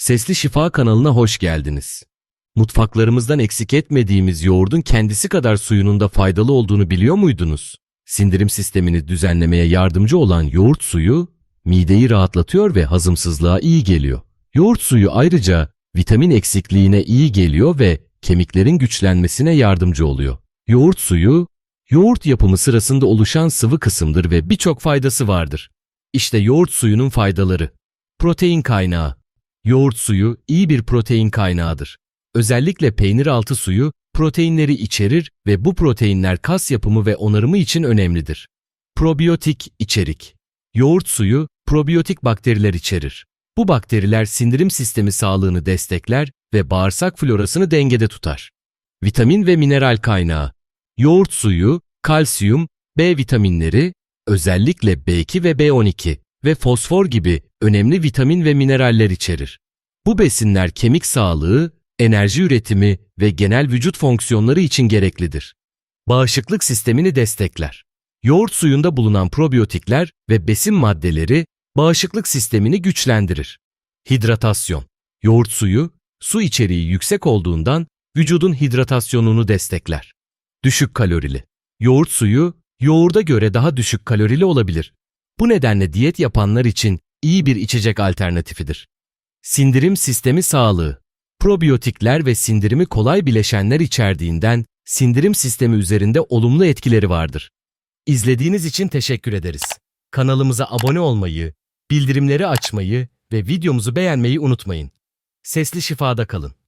Sesli Şifa kanalına hoş geldiniz. Mutfaklarımızdan eksik etmediğimiz yoğurdun kendisi kadar suyunun da faydalı olduğunu biliyor muydunuz? Sindirim sistemini düzenlemeye yardımcı olan yoğurt suyu, mideyi rahatlatıyor ve hazımsızlığa iyi geliyor. Yoğurt suyu ayrıca vitamin eksikliğine iyi geliyor ve kemiklerin güçlenmesine yardımcı oluyor. Yoğurt suyu, yoğurt yapımı sırasında oluşan sıvı kısımdır ve birçok faydası vardır. İşte yoğurt suyunun faydaları. Protein kaynağı. Yoğurt suyu iyi bir protein kaynağıdır. Özellikle peynir altı suyu proteinleri içerir ve bu proteinler kas yapımı ve onarımı için önemlidir. Probiyotik içerik. Yoğurt suyu probiyotik bakteriler içerir. Bu bakteriler sindirim sistemi sağlığını destekler ve bağırsak florasını dengede tutar. Vitamin ve mineral kaynağı. Yoğurt suyu, kalsiyum, B vitaminleri, özellikle B2 ve B12 ve fosfor gibi önemli vitamin ve mineraller içerir. Bu besinler kemik sağlığı, enerji üretimi ve genel vücut fonksiyonları için gereklidir. Bağışıklık sistemini destekler. Yoğurt suyunda bulunan probiyotikler ve besin maddeleri bağışıklık sistemini güçlendirir. Hidratasyon. Yoğurt suyu, su içeriği yüksek olduğundan vücudun hidratasyonunu destekler. Düşük kalorili. Yoğurt suyu, yoğurda göre daha düşük kalorili olabilir. Bu nedenle diyet yapanlar için iyi bir içecek alternatifidir. Sindirim sistemi sağlığı. Probiyotikler ve sindirimi kolay bileşenler içerdiğinden sindirim sistemi üzerinde olumlu etkileri vardır. İzlediğiniz için teşekkür ederiz. Kanalımıza abone olmayı, bildirimleri açmayı ve videomuzu beğenmeyi unutmayın. Sesli şifada kalın.